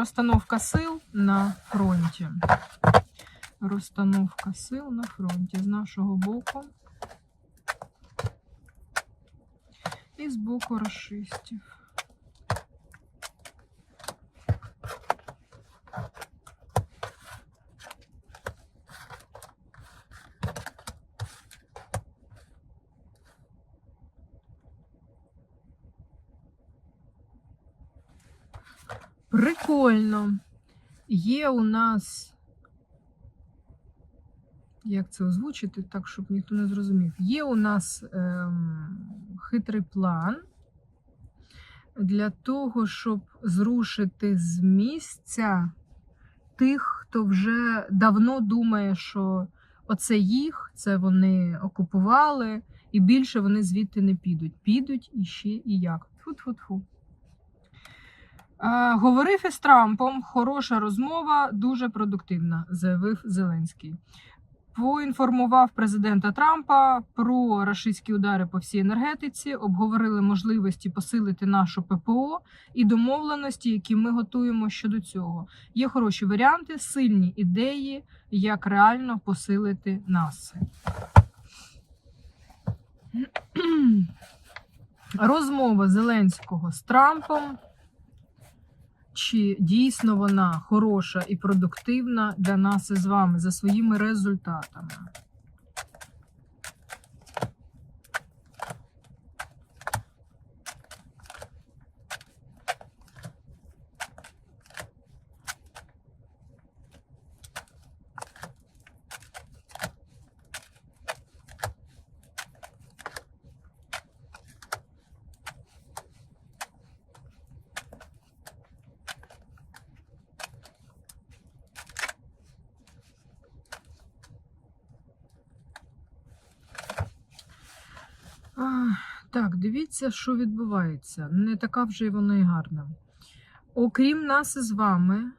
Розстановка сил на фронті. Розстановка сил на фронті з нашого боку. І з боку расистів. Прикольно. Є у нас. Як це озвучити так, щоб ніхто не зрозумів? Є у нас ем, хитрий план для того, щоб зрушити з місця тих, хто вже давно думає, що оце їх, це вони окупували, і більше вони звідти не підуть. Підуть іще і як. Тфу-тфу-тфу. Е, Говорив із Трампом, хороша розмова, дуже продуктивна, заявив Зеленський. Поінформував президента Трампа про рашистські удари по всій енергетиці, обговорили можливості посилити нашу ППО і домовленості, які ми готуємо щодо цього. Є хороші варіанти, сильні ідеї, як реально посилити нас. Розмова Зеленського з Трампом чи дійсно вона хороша і продуктивна для нас із вами за своїми результатами. Так, дивіться, що відбувається. Не така вже й вона і гарна. Окрім нас із вами,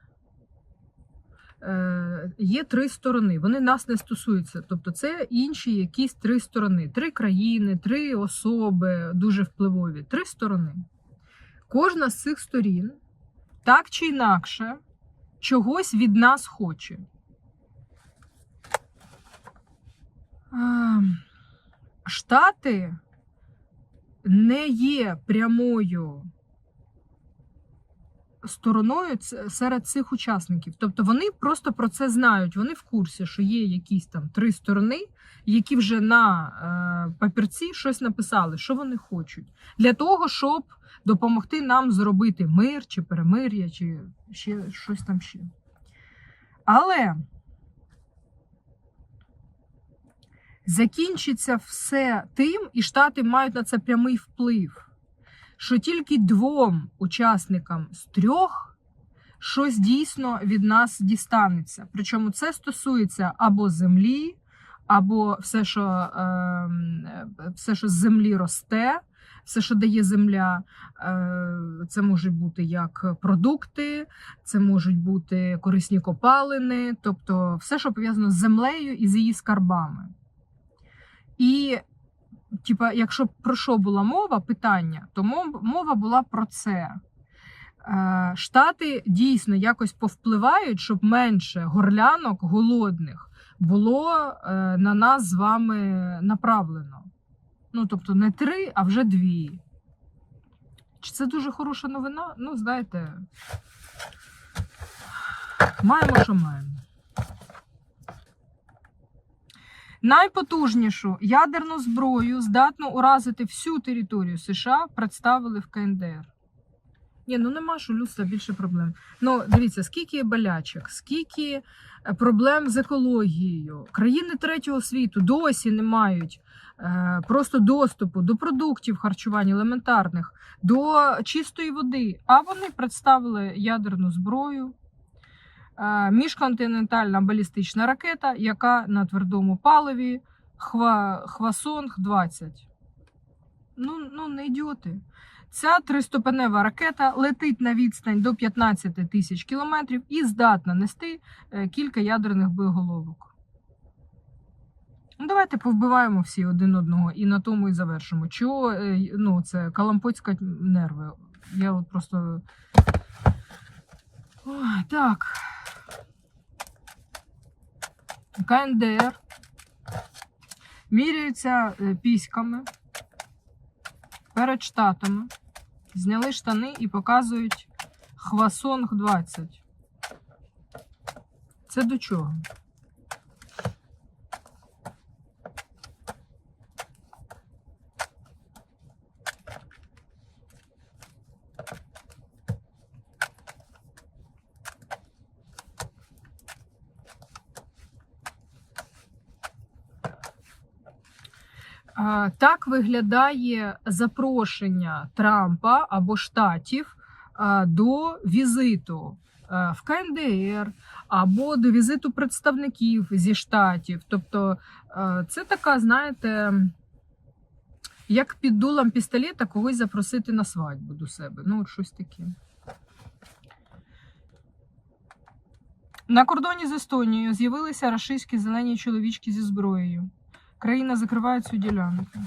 е, є три сторони. Вони нас не стосуються. Тобто, це інші якісь три сторони: три країни, три особи дуже впливові. Три сторони. Кожна з цих сторін, так чи інакше, чогось від нас хоче. Ем, Штати не є прямою стороною серед цих учасників. Тобто вони просто про це знають. Вони в курсі, що є якісь там три сторони, які вже на е, папірці щось написали, що вони хочуть, для того, щоб допомогти нам зробити мир чи перемир'я, чи ще щось там ще. Але закінчиться все тим, і Штати мають на це прямий вплив, що тільки двом учасникам з трьох щось дійсно від нас дістанеться. Причому це стосується або землі, або все, що, е, все, що з землі росте. Все, що дає земля, е, це можуть бути як продукти, це можуть бути корисні копалини, тобто все, що пов'язано з землею і з її скарбами. І, типа, якщо про що була мова, питання, то мова була про це. Е, Штати дійсно якось повпливають, щоб менше горлянок голодних було е, на нас з вами направлено. Ну, тобто, не три, а вже дві. Чи це дуже хороша новина? Ну, знаєте, маємо, що маємо. Найпотужнішу ядерну зброю, здатну уразити всю територію США, представили в КНДР. Ні, ну нема що людства більше проблем. Ну, дивіться, скільки болячок, скільки е, проблем з екологією. Країни третього світу досі не мають е, просто доступу до продуктів харчування елементарних, до чистої води. А вони представили ядерну зброю. Е, Міжконтинентальна балістична ракета, яка на твердому паливі Хва, Хвасонг 20. Ну, ну, не ідіоти. Ця триступенева ракета летить на відстань до 15 тисяч кілометрів і здатна нести е, кілька ядерних боєголовок. Ну, давайте повбиваємо всі один одного і на тому і завершимо. Чого е, ну, це калампоцька нерви? Я просто. Ой. Так. КНДР міряються е, піськами перед штатами. Зняли штани і показують Хвасонг 20. Це до чого? Так виглядає запрошення Трампа або штатів до візиту в КНДР або до візиту представників зі штатів. Тобто це така, знаєте, як під дулом пістолета когось запросити на свадьбу до себе. Ну, щось таке. На кордоні з Естонією з'явилися рашистські зелені чоловічки зі зброєю. Країна закриває цю ділянку.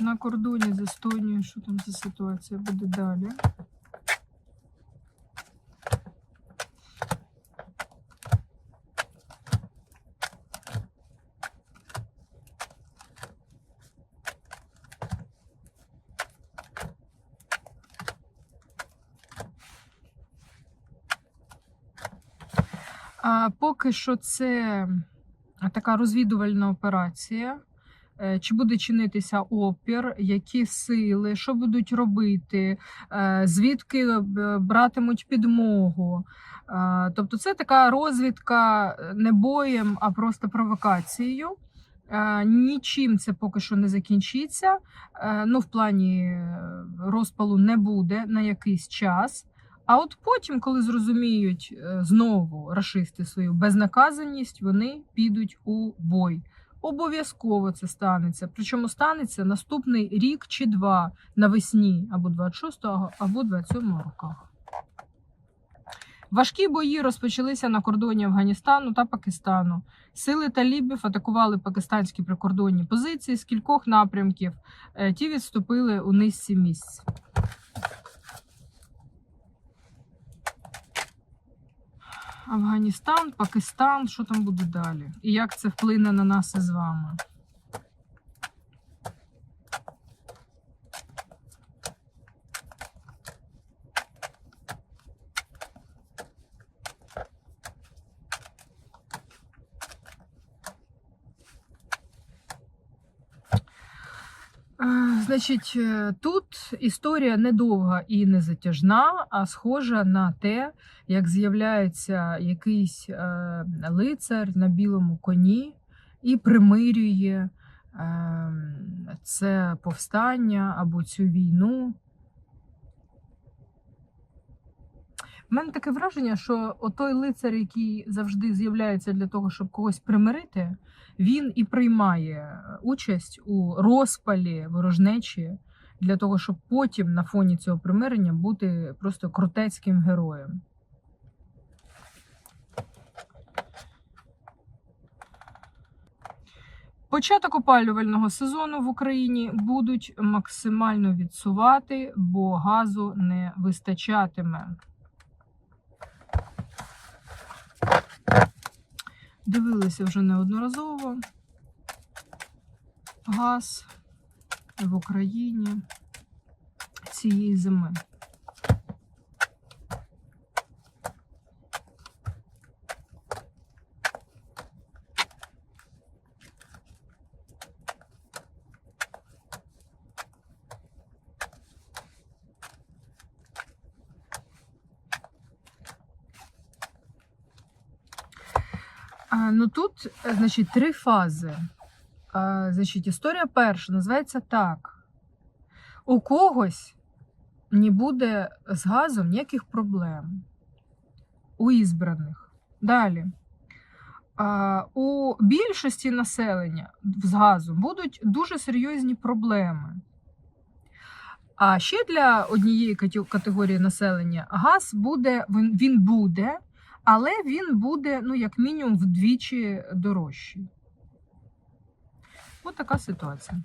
На кордоні з Естонією, що там за ситуація буде далі? А, поки що це така розвідувальна операція. Е, Чи буде чинитися опір, які сили, що будуть робити, е, звідки е, братимуть підмогу. Тобто, це така розвідка не боєм, а просто провокацією. Нічим це поки що не закінчиться. Ну, в плані розпалу не буде на якийсь час. А от потім, коли зрозуміють е, знову рашисти свою безнаказаність, вони підуть у бой. Обов'язково це станеться. Причому станеться наступний рік чи два навесні або 26-го, або 27-го роках. Важкі бої розпочалися на кордоні Афганістану та Пакистану. Сили талібів атакували пакистанські прикордонні позиції з кількох напрямків. Е, Ті відступили у низці місць. Афганістан, Пакистан, що там буде далі? І як це вплине на нас із вами? Е, Значить, е, тут історія недовга і не затяжна, а схожа на те, як з'являється якийсь е, лицар на білому коні і примирює е, це повстання або цю війну. У мене таке враження, що отой лицар, який завжди з'являється для того, щоб когось примирити, він і приймає участь у розпалі ворожнечі для того, щоб потім на фоні цього примирення бути просто крутецьким героєм. Початок опалювального сезону в Україні будуть максимально відсувати, бо газу не вистачатиме. Дивилися вже неодноразово газ в Україні цієї зими. Ну тут, е, значить, три фази. Значить, історія перша називається так: у когось не буде з газом ніяких проблем. У ізбраних. Далі. У більшості населення з газом будуть дуже серйозні проблеми. А ще для однієї категорії населення газ буде, він, він буде, але він буде, ну, як мінімум, вдвічі дорожчий. Ось така ситуація.